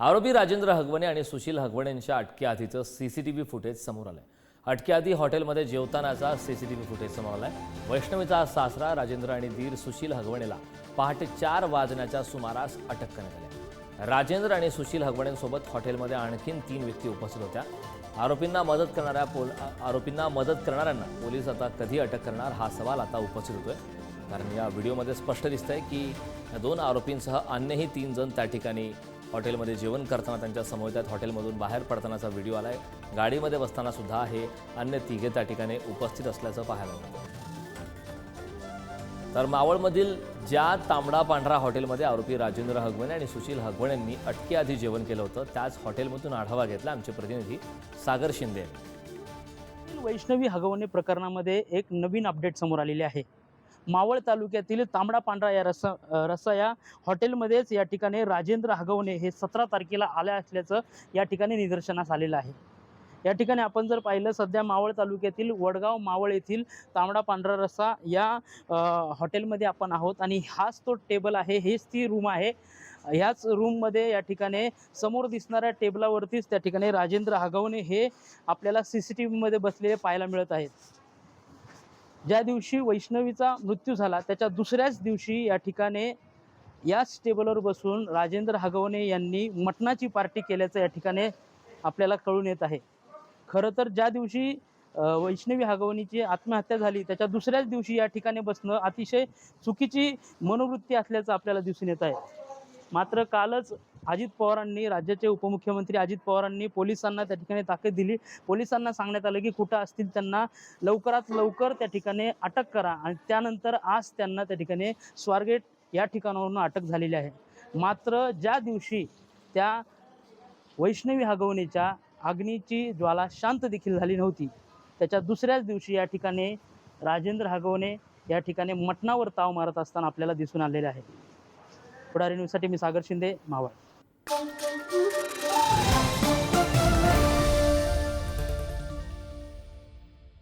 आरोपी राजेंद्र हगवणे आणि सुशील हगवणेंच्या अटकेआधीचं सीसीटीव्ही फुटेज समोर आलं आहे अटकेआधी हॉटेलमध्ये जेवतानाचा C C T V footage समोर आला आहे वैष्णवीचा सासरा राजेंद्र आणि धीर सुशील हगवणेला पहाटे चार वाजण्याच्या सुमारास अटक करण्यात आली. राजेंद्र आणि सुशील हगवणेंसोबत हॉटेलमध्ये आणखीन तीन व्यक्ती उपस्थित होत्या. आरोपींना मदत करणाऱ्या पोल आरोपींना मदत करणाऱ्यांना पोलीस आता कधी अटक करणार हा सवाल आता उपस्थित होतोय. कारण या व्हिडिओमध्ये स्पष्ट दिसतंय की दोन आरोपींसह अन्यही तीन जण त्या ठिकाणी हॉटेलमध्ये जेवण करताना त्यांच्यासमोर त्यात हॉटेलमधून बाहेर पडतानाचा व्हिडिओ आलाय. गाडीमध्ये बसताना सुद्धा हे अन्य तिघे त्या ठिकाणी उपस्थित असल्याचं पाहायला मिळतं. तर मावळमधील ज्या तांबडा पांढरा हॉटेलमध्ये आरोपी राजेंद्र हगवणे आणि सुशील हगवणेंनी अटकेआधी जेवण केलं होतं त्याच हॉटेलमधून आढावा घेतला आमचे प्रतिनिधी सागर शिंदे. वैष्णवी हगवणे प्रकरणामध्ये एक नवीन अपडेट समोर आलेली आहे. मावळ तालुक्यातील तांबडा पांढरा या रसा रसा रस्सा या हॉटेलमध्येच या ठिकाणी राजेंद्र हगवणे हे सतरा तारखेला आल्या असल्याचं या ठिकाणी निदर्शनास आलेलं आहे. या ठिकाणी आपण जर पाहिलं सध्या मावळ तालुक्यातील वडगाव मावळ येथील तांबडा पांढरा रस्सा या हॉटेलमध्ये आपण आहोत आणि हाच तो टेबल आहे हेच ती रूम आहे. ह्याच रूममध्ये या ठिकाणी समोर दिसणाऱ्या टेबलावरतीच त्या ठिकाणी राजेंद्र हगवणे हे आपल्याला सी सी टी व्हीमध्ये बसलेले पाहायला मिळत आहेत. ज्या दिवशी वैष्णवीचा मृत्यू झाला त्याच्या दुसऱ्याच दिवशी या ठिकाणी याच टेबलवर बसून राजेंद्र हगवणे यांनी मटणाची पार्टी केल्याचं या ठिकाणी आपल्याला कळून येत आहे. खरं तर ज्या दिवशी वैष्णवी हगवणीची आत्महत्या झाली त्याच्या दुसऱ्याच दिवशी या ठिकाणी बसणं अतिशय चुकीची मनोवृत्ती असल्याचं आपल्याला दिसून येत आहे. मात्र कालच अजित पवारांनी राज्याचे उपमुख्यमंत्री अजित पवारांनी पोलिसांना त्या ठिकाणी ताकद दिली. पोलिसांना सांगण्यात आलं की कुठं असतील त्यांना लवकरात लवकर त्या ठिकाणी अटक करा आणि त्यानंतर आज त्यांना त्या ठिकाणी स्वारगेट या ठिकाणावरून अटक झालेली आहे. मात्र ज्या दिवशी त्या वैष्णवी हगवणीच्या अग्नीची ज्वाला शांत देखील झाली नव्हती त्याच्या दुसऱ्याच दिवशी या ठिकाणी राजेंद्र हगवणे या ठिकाणी मटणावर ताव मारत असताना आपल्याला दिसून आलेले आहे. पुढारी न्यूजसाठी मी सागर शिंदे मावळ. Thank you.